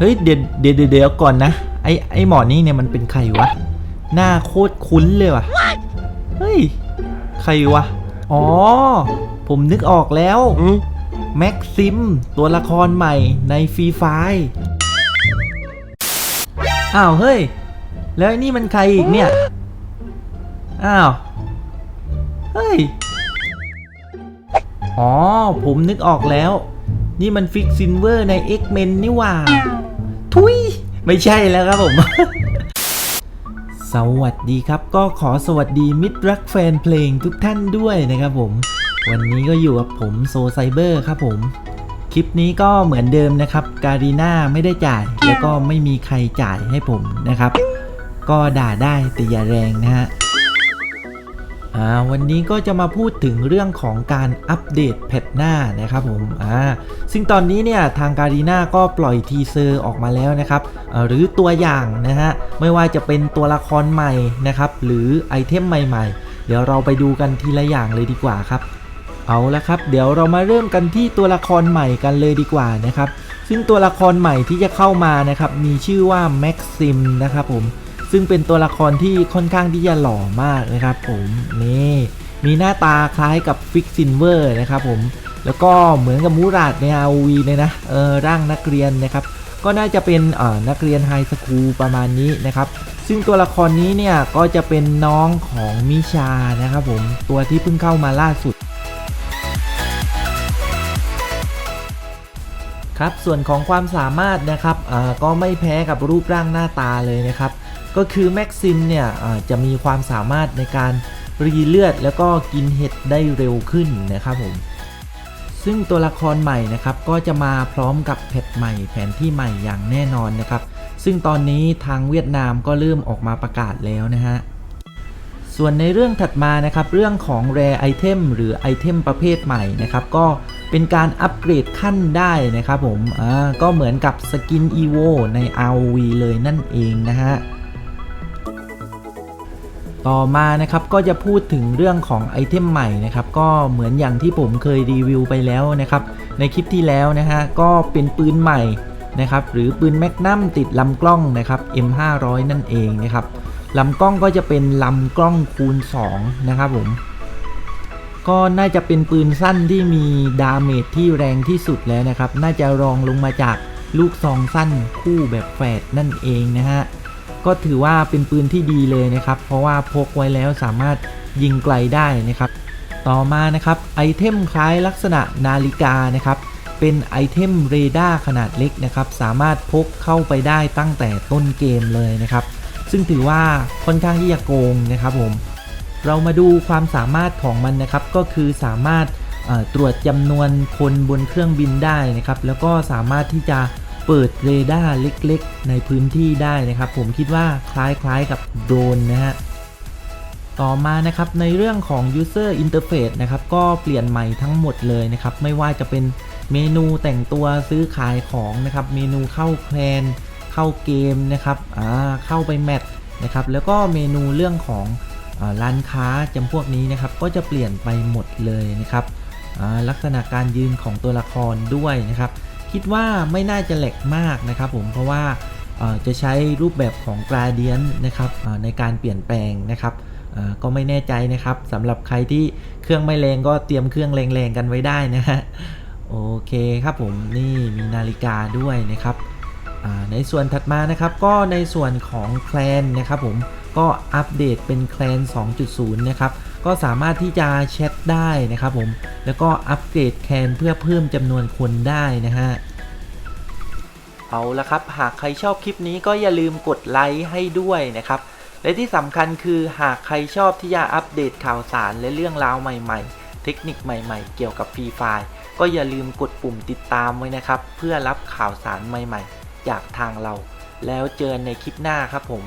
เฮ้ยเดี๋ยวเดี๋ยวเดี๋ยวเดี๋ยวก่อนนะไอไอหมอนี่เนี่ยมันเป็นใครวะ หน้าโคตรคุ้นเลยว่ะเฮ้ยใครวะอ๋อ ผมนึกออกแล้ว แม็กซิม ตัวละครใหม่ในฟรีไฟอ้าวเฮ้ย แล้วไอ้นี่มันใครอีกเนี่ย อ้าว เฮ้ย อ๋อ ผมนึกออกแล้ว นี่มันฟิกซินเวอร์ใน X-Men นี่หว่าทุย ไม่ใช่แล้วครับผม สวัสดีครับก็ขอสวัสดีมิตรรักแฟนเพลงทุกท่านด้วยนะครับผม วันนี้ก็อยู่กับผมโซไซเบอร์ครับผม คลิปนี้ก็เหมือนเดิมนะครับ การีน่าไม่ได้จ่าย แล้วก็ไม่มีใครจ่ายให้ผมนะครับ ก็ด่าได้แต่อย่าแรงนะฮะ อ่าวันนี้ก็จะมาพูดถึงเรื่องของการอัปเดตแพทหน้านะครับผมอ่าซึ่งตอนนี้เนี่ยทางการีนาก็ปล่อยทีเซอร์ออกมาแล้วนะครับหรือตัวอย่างนะฮะไม่ว่าจะเป็นตัวละครใหม่นะครับหรือไอเทมใหม่ๆ เดี๋ยวเราไปดูกันทีละอย่างเลยดีกว่าครับเอาละครับ เดี๋ยวเรามาเริ่มกันที่ตัวละครใหม่กันเลยดีกว่านะครับซึ่งตัวละครใหม่ที่จะเข้ามานะครับมีชื่อว่าแม็กซิมนะครับผม ซึ่งเป็นตัวละครที่ค่อนข้างที่จะหล่อมากนะครับผมนี่มีหน้าตาคล้ายกับฟิกซินเวอร์นะครับผมแล้วก็เหมือนกับมูราดใน ROV เลยนะเออร่างนักเรียนนะครับก็น่าจะเป็นเอ่อนักเรียนไฮสคูลประมาณนี้นะครับซึ่งตัวละครนี้เนี่ยก็จะเป็นน้องของมิชานะครับผมตัวที่เพิ่งเข้ามาล่าสุดครับส่วนของความสามารถนะครับอ่าก็ไม่แพ้กับรูปร่างหน้าตาเลยนะครับ ก็คือแม็กซิมเนี่ยจะมีความสามารถในการรีเลือดแล้วก็กินเห็ดได้เร็วขึ้นนะครับผม ซึ่งตัวละครใหม่นะครับก็จะมาพร้อมกับแพทใหม่แผนที่ใหม่อย่างแน่นอนนะครับ ซึ่งตอนนี้ทางเวียดนามก็เริ่มออกมาประกาศแล้วนะฮะ ส่วนในเรื่องถัดมานะครับเรื่องของ Rare Item หรือไอเทมประเภทใหม่นะครับก็เป็นการอัปเกรดขั้นได้นะครับผม อ่า ก็เหมือนกับสกิน EVO ใน ROV เลยนั่นเองนะฮะ ต่อมานะครับก็จะพูดถึงเรื่องของไอเทมใหม่นะครับก็เหมือนอย่างที่ผมเคยรีวิวไปแล้วนะครับในคลิปที่แล้วนะฮะก็เป็นปืนใหม่นะครับหรือปืนแมกนัมติดลำกล้องนะครับ M500 นั่นเองนะครับลำกล้องก็จะเป็นลำกล้องคูณ2นะครับผมก็น่าจะเป็นปืนสั้นที่มีดาเมจที่แรงที่สุดแล้วนะครับ น่าจะรองลงมาจากลูกซองสั้นคู่แบบแฝดนั่นเองนะฮะ ก็ถือว่าเป็นปืนที่ดีเลยนะครับ เพราะว่าพกไว้แล้วสามารถยิงไกลได้นะครับ ต่อมานะครับไอเทมคล้ายลักษณะนาฬิกานะครับ เป็นไอเทมเรดาร์ขนาดเล็กนะครับ สามารถพกเข้าไปได้ตั้งแต่ต้นเกมเลยนะครับ ซึ่งถือว่าค่อนข้างที่จะโกงนะครับผม เรามาดูความสามารถของมันนะครับ ก็คือสามารถตรวจจำนวนคนบนเครื่องบินได้นะครับ แล้วก็สามารถที่จะ เปิดเรดาร์เล็กๆ ในพื้นที่ได้นะครับ ผมคิดว่าคล้ายๆกับโดรนนะฮะต่อมานะครับในเรื่องของ user interface นะครับก็เปลี่ยนใหม่ทั้งหมดเลยนะครับ ไม่ว่าจะเป็นเมนูแต่งตัวซื้อขายของนะครับ เมนูเข้าแพลน เข้าเกมนะครับอ่าเข้าไปแมทนะครับแล้วก็เมนูเรื่องของอร้านค้าจำพวกนี้นะครับ ก็จะเปลี่ยนไปหมดเลยนะครับอ่าลักษณะการยืนของตัวละครด้วยนะครับ คิดว่าไม่น่าจะแหลกมากนะครับผมเพราะว่าจะใช้รูปแบบของ gradient นะครับในการเปลี่ยนแปลงนะครับก็ไม่แน่ใจนะครับสำหรับใครที่เครื่องไม่แรงก็เตรียมเครื่องแรงๆกันไว้ได้นะฮะโอเคครับผมนี่มีนาฬิกาด้วยนะครับในส่วนถัดมานะครับก็ในส่วนของแคลนนะครับผมก็อัปเดตเป็นแคลน 2.0 นะครับ ก็สามารถที่จะแชทได้นะครับผม แล้วก็อัปเกรดแคนเพื่อเพิ่มจำนวนคนได้นะฮะ เอาละครับ หากใครชอบคลิปนี้ก็อย่าลืมกดไลค์ให้ด้วยนะครับ และที่สำคัญคือหากใครชอบที่จะอัปเดตข่าวสารและเรื่องราวใหม่ๆ เทคนิคใหม่ๆ เกี่ยวกับฟรีไฟก็อย่าลืมกดปุ่มติดตามไว้นะครับ เพื่อรับข่าวสารใหม่ๆ จากทางเรา แล้วเจอในคลิปหน้าครับผม